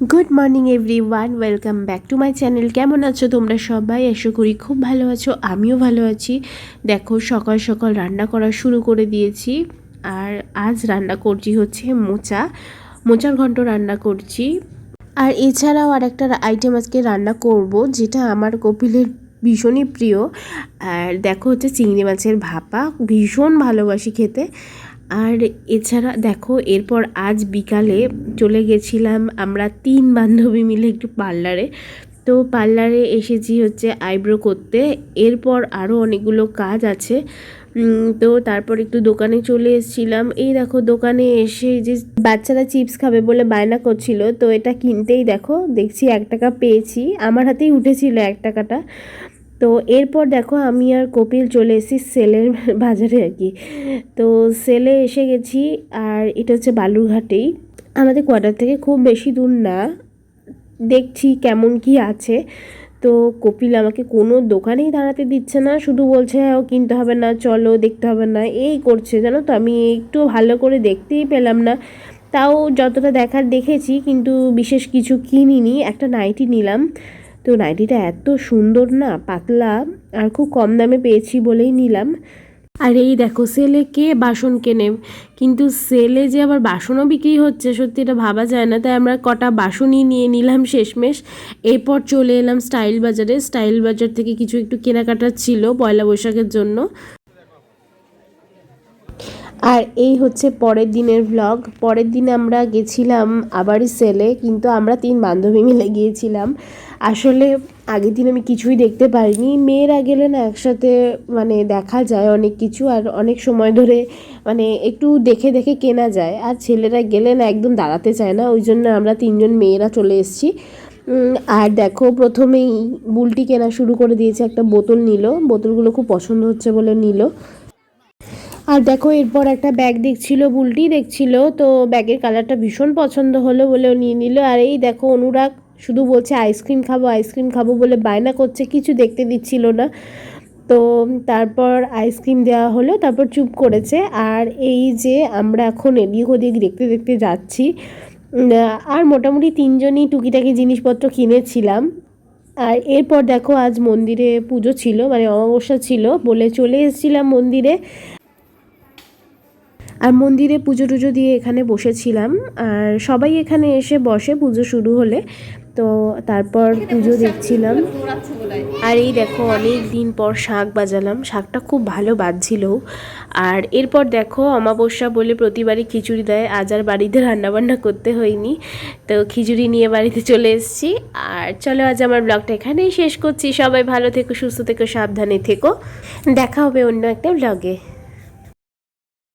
Good morning everyone welcome back to my channel কেমন আছো তোমরা সবাই? আশা করি খুব ভালো আছো। আমিও ভালো আছি। দেখো, সকাল সকাল রান্না করা শুরু করে দিয়েছি। আর আজ রান্না করছি হচ্ছে মোচা। মোচার ঘন্ট রান্না করছি। আর এছাড়াও আর একটা আইটেম আজকে রান্না করব, যেটা আমার কপিলের ভীষণই প্রিয়। আর দেখো হচ্ছে চিংড়ি মাছের ভাপা। ভীষণ ভালোবাসি খেতে। আর এছাড়া দেখো, এরপর আজ বিকালে চলে গেছিলাম আমরা তিন বান্ধবী মিলে একটু পার্লারে। তো পার্লারে এসেছি হচ্ছে আইব্রো করতে। এরপর আরও অনেকগুলো কাজ আছে। তো তারপর একটু দোকানে চলে এসেছিলাম। এই দেখো, দোকানে এসে যে বাচ্চারা চিপস খাবে বলে বায়না করছিল, তো এটা কিনতেই দেখো, দেখছি এক টাকা পেয়েছি। আমার হাতেই উঠেছিল এক টাকাটা। তো এরপর দেখো আমি আর কপিল চলে এসেছি সেলের বাজারে আর কি। তো সেলে এসে গেছি আর এটা হচ্ছে বালুরঘাটেই। আমাদের কোয়ার্টার থেকে খুব বেশি দূর না। দেখছি কেমন কি আছে। তো কপিল আমাকে কোনো দোকানেই দাঁড়াতে দিচ্ছে না শুধু বলছে "হ্যাঁ, ও কিনতে হবে না চলো দেখতে হবে না। এই করছে জানো তো? আমি একটু ভালো করে দেখতেই পেলাম না। তাও যতটা দেখার দেখেছি কিন্তু বিশেষ কিছু কিনিনি। একটা নাইটি নিলাম। তো নাইটিটা এত সুন্দর না, পাতলা আর খুব কম দামে পেয়েছি বলেই নিলাম। আর এই দেখো, সেলে কে বাসন কেনে? কিন্তু সেলে যে আবার বাসনও বিক্রি হচ্ছে, সত্যি এটা ভাবা যায় না। তাই আমরা কটা বাসনই নিয়ে নিলাম শেষমেশ। এরপর চলে এলাম স্টাইল বাজারে। স্টাইল বাজার থেকে কিছু একটু কেনাকাটা ছিল পয়লা বৈশাখের জন্য। আর এই হচ্ছে পরের দিনের ব্লগ পরের দিন আমরা গেছিলাম আবারই সেলে কিন্তু আমরা তিন বান্ধবী মিলে গিয়েছিলাম। আসলে আগের দিন আমি কিছুই দেখতে পারিনি মেয়েরা গেলে না একসাথে মানে দেখা যায় অনেক কিছু, আর অনেক সময় ধরে মানে একটু দেখে দেখে কেনা যায়। আর ছেলেরা গেলে না একদম দাঁড়াতে চায় না, ওই জন্য আমরা তিনজন মেয়েরা চলে এসেছি। আর দেখো প্রথমেই বুলটি কেনা শুরু করে দিয়েছে, একটা বোতল নিল। বোতলগুলো খুব পছন্দ হচ্ছে বলে নিল। আর দেখো, এরপর একটা ব্যাগ দেখছিল, বুলটি দেখছিল, তো ব্যাগের কালারটা ভীষণ পছন্দ হলো বলে ও নিয়ে নিল। আর এই দেখো, অনুরাগ শুধু বলছে আইসক্রিম খাব আইসক্রিম খাব বলে বায়না করছে, কিছু দেখতে দিচ্ছিল না। তো তারপর আইসক্রিম দেওয়া হলো, তারপর চুপ করেছে। আর এই যে আমরা এখন এদিক ওদিক দেখতে দেখতে যাচ্ছি আর মোটামুটি তিনজনই টুকিটাকি জিনিসপত্র কিনেছিলাম। আর এরপর দেখো, আজ মন্দিরে পুজো ছিল মানে অমাবস্যা ছিল বলে চলে এসেছিলাম মন্দিরে। আর মন্দিরে পুজো টুজো দিয়ে এখানে বসেছিলাম। আর সবাই এখানে এসে বসে পুজো শুরু হলে। তো তারপর পুজো দেখছিলাম। আর এই দেখো অনেক দিন পর শাঁখ বাজালাম। শাঁখটা খুব ভালো বাজছিল। আর এরপর দেখো অমাবস্যা বলে প্রতিবারই খিচুড়ি দেয়। আজ আর বাড়িতে রান্নাবান্না করতে হয়নি। তো খিচুড়ি নিয়ে বাড়িতে চলে এসেছি। আর চলো আজ আমার ব্লগটা এখানেই শেষ করছি। সবাই ভালো থেকো সুস্থ থেকো সাবধানে থেকো। দেখা হবে অন্য একটা ব্লগে।